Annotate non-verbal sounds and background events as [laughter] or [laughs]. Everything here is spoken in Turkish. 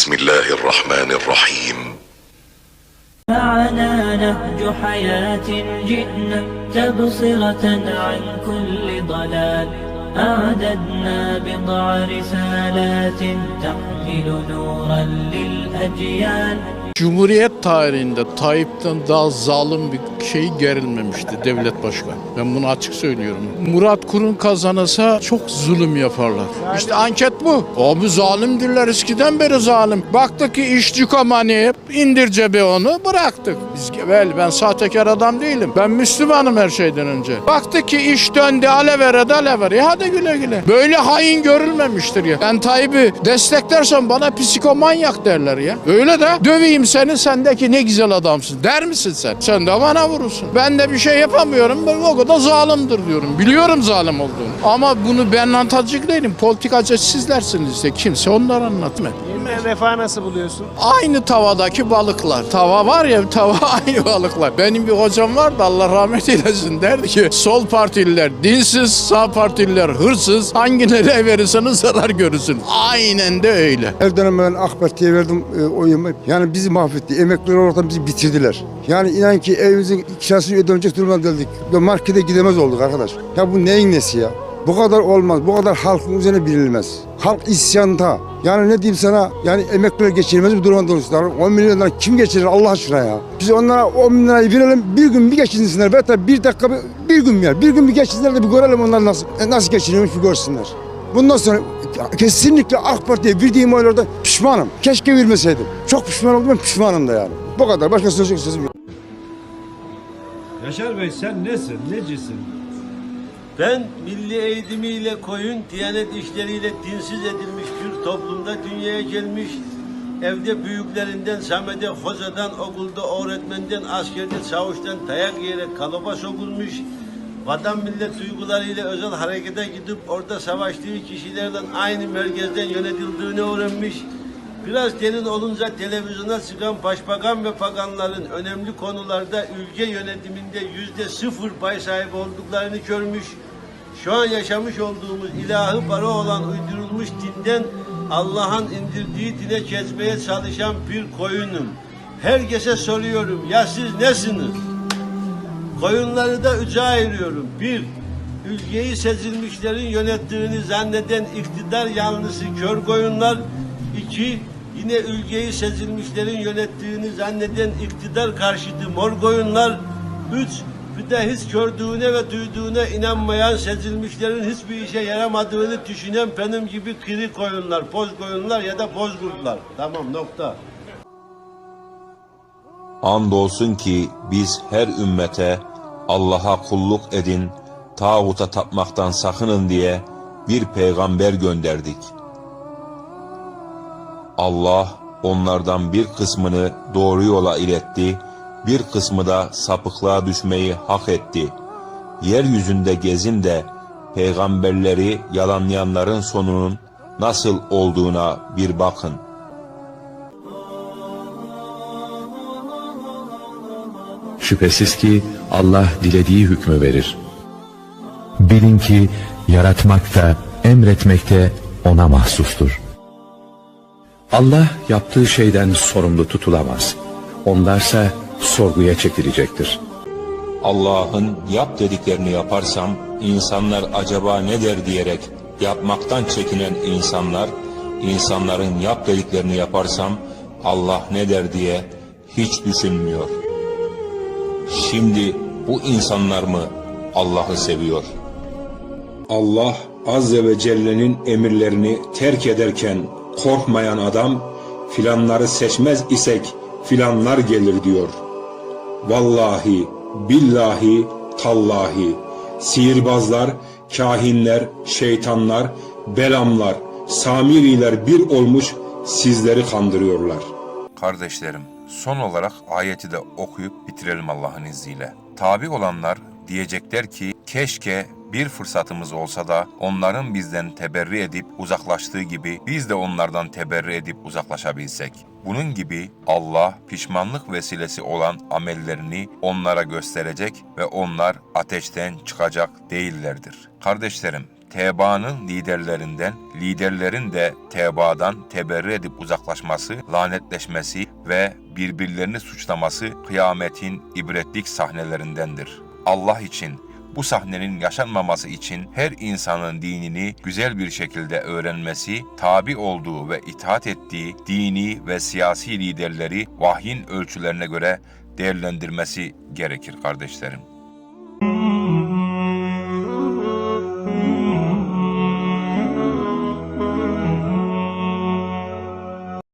بسم الله الرحمن الرحيم. معنا نهج حياة جئنا تبصرة عن كل ضلال. أعددنا بضع رسالات تحمل نورا للأجيال. Cumhuriyet tarihinde Tayyip'ten daha zalim bir şey gerilmemişti devlet başkanı. Ben bunu açık söylüyorum. Murat Kurum kazanırsa çok zulüm yaparlar. İşte anket bu. Abi zalimdirler eskiden beri zalim. Baktık ki iş cükamani indir cebe onu bıraktık. Biz well, ben sahtekar adam değilim. Ben Müslümanım her şeyden önce. Baktık ki iş döndü alevere de alevere. Hadi güle güle. Böyle hain görülmemiştir ya. Ben Tayyip'i desteklersem bana psikomanyak derler ya. Öyle de döveyim seni sendeki ne güzel adamsın der misin sen? Sen de bana vurursun. Ben de bir şey yapamıyorum. Ben o kadar zalimdir diyorum. Biliyorum zalim olduğunu. Ama bunu ben anlatacak değilim. Politikacı sizlersiniz işte. Kimse onları anlatmıyor. Yeniden refah nasıl buluyorsun? Aynı tavadaki balıklar. Tava var ya tava [laughs] aynı balıklar. Benim bir hocam vardı Allah rahmet eylesin derdi ki sol partililer dinsiz, sağ partililer hırsız. Hangileri verirseniz zarar görürsün. Aynen de öyle. Her dönem ben AK Parti'ye verdim e, oyumu. Yani bizi mahvetti. Emekliler olarak bizi bitirdiler. Yani inan ki evimizin kirasını ödemeyecek duruma geldik. Markete gidemez olduk arkadaş. Ya bu neyin nesi ya? Bu kadar olmaz. Bu kadar halkın üzerine bilinmez. Halk isyanda. Yani ne diyeyim sana? Yani emekliler geçirmez bir duruma dolmuşlar. 10 milyon lira kim geçirir Allah aşkına ya? Biz onlara 10 bin lirayı verelim bir gün bir geçinsinler. Hatta bir dakika bir, bir gün ya. Bir gün bir geçinsinler de bir görelim onlar nasıl, nasıl geçiniyormuş bir görsünler. Bundan sonra kesinlikle AK Parti'ye verdiğim oylarda pişmanım. Keşke vermeseydim. Çok pişman oldum ben pişmanım da yani. Bu kadar. Başka söyleyecek sözüm yok. Yaşar Bey sen nesin, necisin? Ben milli eğitimiyle koyun, diyanet işleriyle dinsiz edilmiş Türk toplumda dünyaya gelmiş, evde büyüklerinden, Samet'e, hocadan, okulda öğretmenden, askerde, çavuştan dayak yiyerek kalıba sokulmuş, vatan millet duygularıyla özel harekete gidip orada savaştığı kişilerden aynı merkezden yönetildiğini öğrenmiş, Biraz derin olunca televizyona çıkan başbakan ve bakanların önemli konularda ülke yönetiminde yüzde sıfır pay sahibi olduklarını görmüş. Şu an yaşamış olduğumuz ilahı para olan uydurulmuş dinden Allah'ın indirdiği dine kesmeye çalışan bir koyunum. Herkese soruyorum ya siz nesiniz? Koyunları da üçe ayırıyorum. Bir, ülkeyi seçilmişlerin yönettiğini zanneden iktidar yanlısı kör koyunlar. İki, yine ülkeyi seçilmişlerin yönettiğini zanneden iktidar karşıtı mor koyunlar. Üç, bir de hiç gördüğüne ve duyduğuna inanmayan seçilmişlerin hiçbir işe yaramadığını düşünen benim gibi kiri koyunlar, poz koyunlar ya da bozkurtlar. Tamam nokta. Andolsun ki biz her ümmete Allah'a kulluk edin, tağuta tapmaktan sakının diye bir peygamber gönderdik. Allah onlardan bir kısmını doğru yola iletti, bir kısmı da sapıklığa düşmeyi hak etti. Yeryüzünde gezin de peygamberleri yalanlayanların sonunun nasıl olduğuna bir bakın.'' Şüphesiz ki Allah dilediği hükmü verir. Bilin ki yaratmak da emretmek de ona mahsustur. Allah yaptığı şeyden sorumlu tutulamaz. Onlarsa sorguya çekilecektir. Allah'ın yap dediklerini yaparsam insanlar acaba ne der diyerek yapmaktan çekinen insanlar, insanların yap dediklerini yaparsam Allah ne der diye hiç düşünmüyor. Şimdi bu insanlar mı Allah'ı seviyor? Allah Azze ve Celle'nin emirlerini terk ederken korkmayan adam filanları seçmez isek filanlar gelir diyor. Vallahi, billahi, tallahi, sihirbazlar, kahinler, şeytanlar, belamlar, samiriler bir olmuş sizleri kandırıyorlar. Kardeşlerim, son olarak ayeti de okuyup bitirelim Allah'ın izniyle. Tabi olanlar diyecekler ki keşke bir fırsatımız olsa da onların bizden teberri edip uzaklaştığı gibi biz de onlardan teberri edip uzaklaşabilsek. Bunun gibi Allah pişmanlık vesilesi olan amellerini onlara gösterecek ve onlar ateşten çıkacak değillerdir. Kardeşlerim, tebaanın liderlerinden, liderlerin de tebaadan teberri edip uzaklaşması, lanetleşmesi ve birbirlerini suçlaması kıyametin ibretlik sahnelerindendir. Allah için bu sahnenin yaşanmaması için her insanın dinini güzel bir şekilde öğrenmesi, tabi olduğu ve itaat ettiği dini ve siyasi liderleri vahyin ölçülerine göre değerlendirmesi gerekir kardeşlerim.